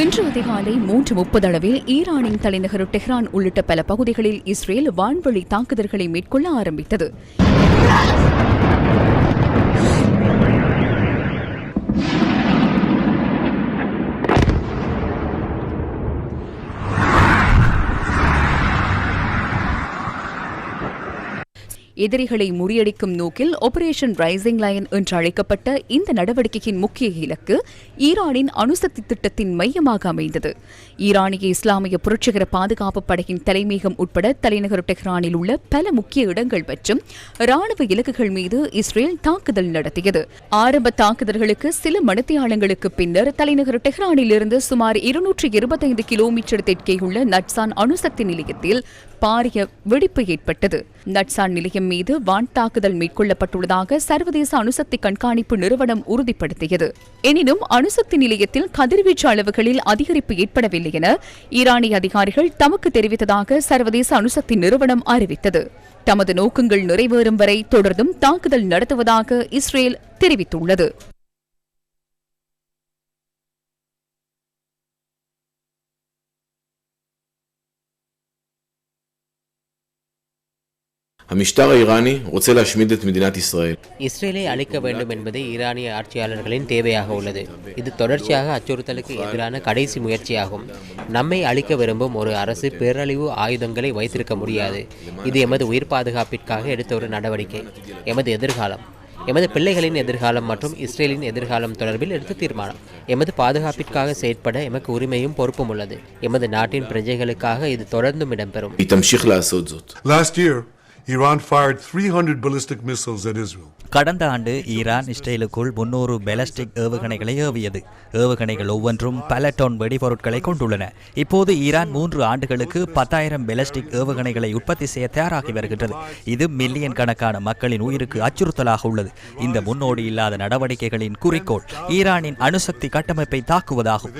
இன்று அதிகாலை மூன்று முப்பது அளவில் ஈரானின் தலைநகர் டெஹ்ரான் உள்ளிட்ட பல பகுதிகளில் இஸ்ரேல் வான்வழி தாக்குதல்களை மேற்கொள்ள ஆரம்பித்தது. எதிரிகளை முறியடிக்கும் நோக்கில் ஆபரேஷன் ரைசிங் லயன் என்று அழைக்கப்பட்ட இந்த நடவடிக்கையின் முக்கிய இலக்கு ஈரானின் அணுசக்தி திட்டத்தின் மையமாக அமைந்தது. ஈரானிய இஸ்லாமிய புரட்சிகர பாதுகாப்பு படையின் தலைமையகம் உட்பட தலைநகர் டெஹ்ரானில் உள்ள பல முக்கிய இடங்கள் மற்றும் ராணுவ இலக்குகள் மீது இஸ்ரேல் தாக்குதல் நடத்தியது. ஆரம்ப தாக்குதல்களுக்கு சில மணித்தியாலங்களுக்கு பின்னர் தலைநகர் டெஹ்ரானில் இருந்து சுமார் இருநூற்றி இருபத்தைந்து கிலோமீட்டர் தெற்கே உள்ள நட்சான் அணுசக்தி நிலையத்தில் பாரிய வெடிப்பு ஏற்பட்டது. நட்சான் நிலையம் மீது வான் தாக்குதல் மேற்கொள்ளப்பட்டுள்ளதாக சர்வதேச அணுசக்தி கண்காணிப்பு நிறுவனம் உறுதிப்படுத்தியது. எனினும் அணுசக்தி நிலையத்தில் கதிர்வீச்சு அளவுகளில் அதிகரிப்பு ஏற்படவில்லை என ஈரானிய அதிகாரிகள் தமக்கு தெரிவித்ததாக சர்வதேச அணுசக்தி நிறுவனம் அறிவித்தது. தமது நோக்கங்கள் நிறைவேறும் வரை தொடர்ந்தும் தாக்குதல் நடத்துவதாக இஸ்ரேல் தெரிவித்துள்ளது. המשטר האיראני רוצה להשמיד את מדינת ישראל. இஸ்ரேலை அழிக்க வேண்டும் என்பது ஈரானிய ஆட்சியாளர்களின் தேவையாக உள்ளது இது தொடர்ச்சியாக அச்சுறுத்தலுக்கு எதிரான கடைசி முயற்சியாகும் நம்மை அழிக்க விரும்பும் ஒரு அரசு பேரழிவு ஆயுதங்களை வைத்திருக்க முடியாது இது எமது உயிர் பாதுகாப்பிற்காக எடுத்த ஒரு நடவடிக்கை எமது எதிர்காலம் எமது பிள்ளைகளின் எதிர்காலம் மற்றும் இஸ்ரேலின் எதிர்காலம் தொடர்பில் எடுத்த தீர்மானம் எமது பாதுகாப்பிற்காக செயற்பட எமக்கு உரிமையும் பொறுப்பும் உள்ளது எமது நாட்டின் பிரஜைகளுக்காக இது தொடர்ந்தும் இடம்பெறும் Iran fired 300 ballistic missiles at Israel. கடந்த ஆண்டு ஈரான் இஸ்ரேலுக்குள் முன்னூறு பெலஸ்டிக் ஏவுகணைகளை ஏவியது. ஏவுகணைகள் ஒவ்வொன்றும் பல டன் வெடிபொருட்களை கொண்டுள்ளன. இப்போது ஈரான் மூன்று ஆண்டுகளுக்கு பத்தாயிரம் பெலஸ்டிக் ஏவுகணைகளை உற்பத்தி செய்ய தயாராகி வருகின்றது. இது மில்லியன் கணக்கான மக்களின் உயிருக்கு அச்சுறுத்தலாக உள்ளது. இந்த முன்னோடி இல்லாத நடவடிக்கைகளின் குறிக்கோள் ஈரானின் அணுசக்தி கட்டமைப்பை தாக்குவதாகும்.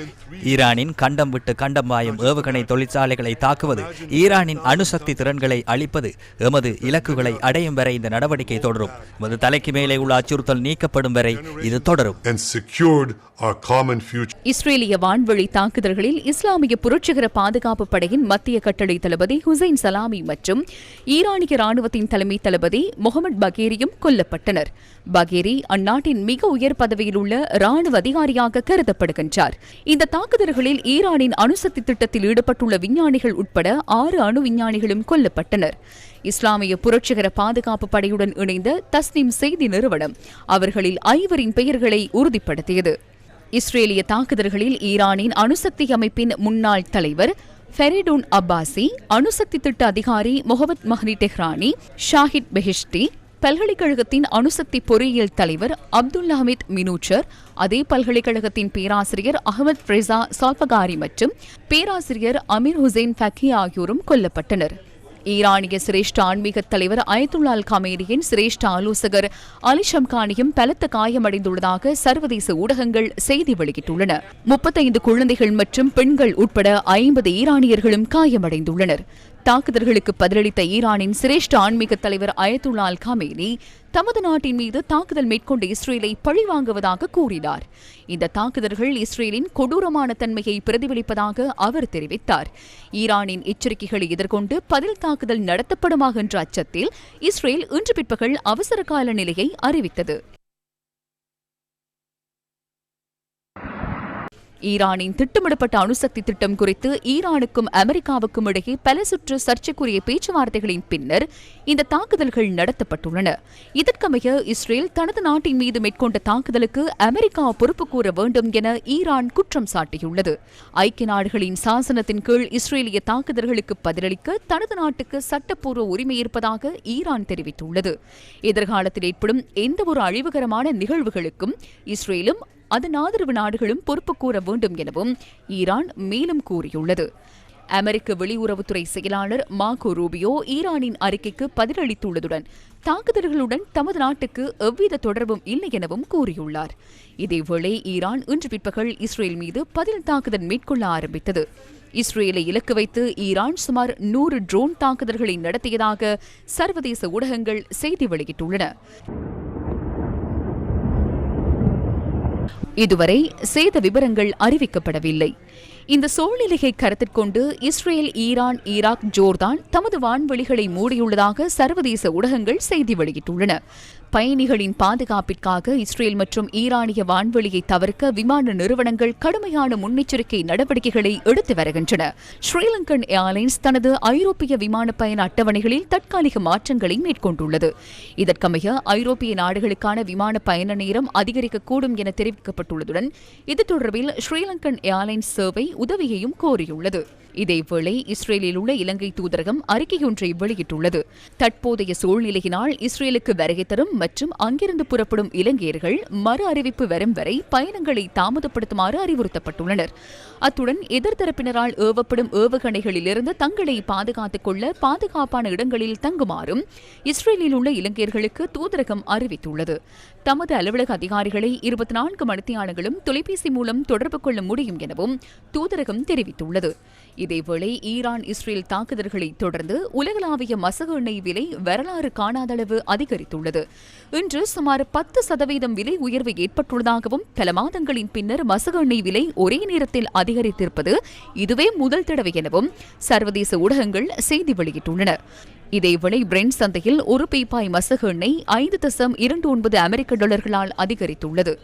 ஈரானின் கண்டம் விட்டு கண்டம் வாயும் ஏவுகணை தொழிற்சாலைகளை தாக்குவது ஈரானின் அணுசக்தி திறன்களை அளிப்பது எமது இலக்குகளை அடையும் வரை இந்த நடவடிக்கை தொடரும். எமது தலைக்கு மேலே உள்ள அச்சுறுத்தல் நீக்கப்படும் வரை இது தொடரும். இஸ்ரேலிய வான்வழி தாக்குதல்களில் இஸ்லாமிய புரட்சிகர பாதுகாப்பு படையின் மத்திய கட்டளை தளபதி ஹுசைன் சலாமி மற்றும் ஈரானிய ராணுவத்தின் தலைமை தளபதி முகமது பகேரியும் கொல்லப்பட்டனர். பகேரி அந்நாட்டின் மிக உயர் பதவியில் உள்ள ராணுவ அதிகாரியாக கருதப்படுகின்றார். இந்த தாக்குதல்களில் ஈரானின் அணுசக்தி திட்டத்தில் ஈடுபட்டுள்ள விஞ்ஞானிகள் உட்பட ஆறு அணு விஞ்ஞானிகளும் கொல்லப்பட்டனர். இஸ்லாமிய புரட்சிகர பாதுகாப்பு படையுடன் இணைந்த தஸ்னிம் செய்தி நிறுவனம் அவர்களில் ஐவரின் பெயர்களை உறுதிப்படுத்தியது. இஸ்ரேலிய தாக்குதல்களில் ஈரானின் அணுசக்தி அமைப்பின் முன்னாள் தலைவர் ஃபெரிடூன் அப்பாசி அணுசக்தி திட்ட அதிகாரி முகமது மஹ்னி டெஹ்ரானி ஷாஹித் பெஹிஷ்டி பல்கலைக்கழகத்தின் அணுசக்தி பொறியியல் தலைவர் அப்துல் ஹமீத் மினூச்சர் அதே பல்கலைக்கழகத்தின் பேராசிரியர் அகமது ஃப்ரேசா சால்பகாரி மற்றும் பேராசிரியர் அமீர் ஹுசைன் ஃபக்கி ஆகியோரும் கொல்லப்பட்டனர். ஈரானிய சிரேஷ்ட ஆன்மீக தலைவர் அயத்துல்லால் கமேரியின் சிரேஷ்ட ஆலோசகர் அலி ஷம்கானியும் பலத்த காயமடைந்துள்ளதாக சர்வதேச ஊடகங்கள் செய்தி வெளியிட்டுள்ளன. முப்பத்தைந்து குழந்தைகள் மற்றும் பெண்கள் உட்பட ஐம்பது ஈரானியர்களும் காயமடைந்துள்ளனர். தாக்குதல்களுக்கு பதிலளித்த ஈரானின் சிரேஷ்ட ஆன்மீக தலைவர் அயத்துல்லா அல் கமேனி தமது நாட்டின் மீது தாக்குதல் மேற்கொண்ட இஸ்ரேலை பழிவாங்குவதாக கூறினார். இந்த தாக்குதல்கள் இஸ்ரேலின் கொடூரமான தன்மையை பிரதிபலிப்பதாக அவர் தெரிவித்தார். ஈரானின் எச்சரிக்கைகளை எதிர்கொண்டு பதில் தாக்குதல் நடத்தப்படுமா என்ற அச்சத்தில் இஸ்ரேல் இன்று பிற்பகல் அவசர கால நிலையை அறிவித்தது. ஈரானின் திட்டமிடப்பட்ட அணுசக்தி திட்டம் குறித்து ஈரானுக்கும் அமெரிக்காவுக்கும் இடையே பல சுற்று சர்ச்சைக்குரிய பேச்சுவார்த்தைகளின் பின்னர் இந்த தாக்குதல்கள் நடத்தப்பட்டுள்ளன. இதற்கமைய இஸ்ரேல் தனது நாட்டின் மீது மேற்கொண்ட தாக்குதலுக்கு அமெரிக்கா பொறுப்பு கூற வேண்டும் என ஈரான் குற்றம் சாட்டியுள்ளது. ஐக்கிய நாடுகளின் சாசனத்தின் கீழ் இஸ்ரேலிய தாக்குதல்களுக்கு பதிலளிக்க தனது நாட்டுக்கு சட்டப்பூர்வ உரிமை இருப்பதாக ஈரான் தெரிவித்துள்ளது. எதிர்காலத்தில் ஏற்படும் எந்தவொரு அழிவுகரமான நிகழ்வுகளுக்கும் இஸ்ரேலும் அதன் ஆதரவு நாடுகளும் பொறுப்பு கூற வேண்டும் எனவும் ஈரான் மேலும் கூறியுள்ளது. அமெரிக்க வெளியுறவுத்துறை செயலாளர் மார்கோ ரூபியோ ஈரானின் அறிக்கைக்கு பதிலளித்துள்ளதுடன் தாக்குதல்களுடன் தமது நாட்டுக்கு எவ்வித தொடர்பும் இல்லை எனவும் கூறியுள்ளார். இதேவேளை ஈரான் இன்று பிற்பகல் இஸ்ரேல் மீது பதில் தாக்குதல் மேற்கொள்ள ஆரம்பித்தது. இஸ்ரேலை இலக்கு வைத்து ஈரான் சுமார் நூறு ட்ரோன் தாக்குதல்களை நடத்தியதாக சர்வதேச ஊடகங்கள் செய்தி வெளியிட்டுள்ளன. இதுவரை சேத விவரங்கள் அறிவிக்கப்படவில்லை. இந்த சூழ்நிலையை கருத்திற்கொண்டு இஸ்ரேல் ஈரான் ஈராக் ஜோர்தான் தமது வான்வெளிகளை மூடியுள்ளதாக சர்வதேச ஊடகங்கள் செய்தி வெளியிட்டுள்ளன. பயணிகளின் பாதுகாப்பிற்காக இஸ்ரேல் மற்றும் ஈரானிய வான்வெளியை தவிர்க்க விமான நிறுவனங்கள் கடுமையான முன்னெச்சரிக்கை நடவடிக்கைகளை எடுத்து வருகின்றன. ஸ்ரீலங்கன் ஏர்லைன்ஸ் தனது ஐரோப்பிய விமான பயண அட்டவணைகளில் தற்காலிக மாற்றங்களை மேற்கொண்டுள்ளது. இதற்கமைய ஐரோப்பிய நாடுகளுக்கான விமான பயண நேரம் அதிகரிக்கக்கூடும் என தெரிவிக்கப்பட்டுள்ளதுடன் இது தொடர்பில் ஸ்ரீலங்கன் ஏர்லைன்ஸ் சேவை உதவியையும் கோரியுள்ளது. இதேவேளை இஸ்ரேலில் உள்ள இலங்கை தூதரகம் அறிக்கையொன்றை வெளியிட்டுள்ளது. தற்போதைய சூழ்நிலையினால் இஸ்ரேலுக்கு வருகை தரும் மற்றும் அங்கிருந்து புறப்படும் இலங்கையர்கள் மறு அறிவிப்பு வரும் வரை பயணங்களை தாமதப்படுத்துமாறு அறிவுறுத்தப்பட்டுள்ளனர். அத்துடன் எதிர்த்தரப்பினரால் ஏவப்படும் ஏவுகணைகளிலிருந்து தங்களை பாதுகாத்துக் கொள்ள பாதுகாப்பான இடங்களில் தங்குமாறும் இஸ்ரேலில் உள்ள இலங்கையர்களுக்கு தூதரகம் அறிவித்துள்ளது. தமது அலுவலக அதிகாரிகளை இருபத்தி நான்கு மணித்தியாளர்களும் தொலைபேசி மூலம் தொடர்பு கொள்ள முடியும் எனவும் தூதரகம் தெரிவித்துள்ளது. இதேவேளை ஈரான் இஸ்ரேல் தாக்குதல்களை தொடர்ந்து உலகளாவிய மசகு எண்ணெய் விலை வரலாறு காணாதளவு அதிகரித்துள்ளது. இன்று சுமார் பத்து சதவீதம் விலை உயர்வு ஏற்பட்டுள்ளதாகவும் பல மாதங்களின் பின்னர் மசகு எண்ணெய் விலை ஒரே நேரத்தில் அதிகரித்திருப்பது இதுவே முதல் தடவை எனவும் சர்வதேச ஊடகங்கள் செய்தி வெளியிட்டுள்ளன. இதேவேளை பிரெண்ட் சந்தையில் ஒரு பீப்பாய் மசகு எண்ணெய் ஐந்து தசம் இரண்டு ஒன்பது அமெரிக்க டாலர்களால் அதிகரித்துள்ளது.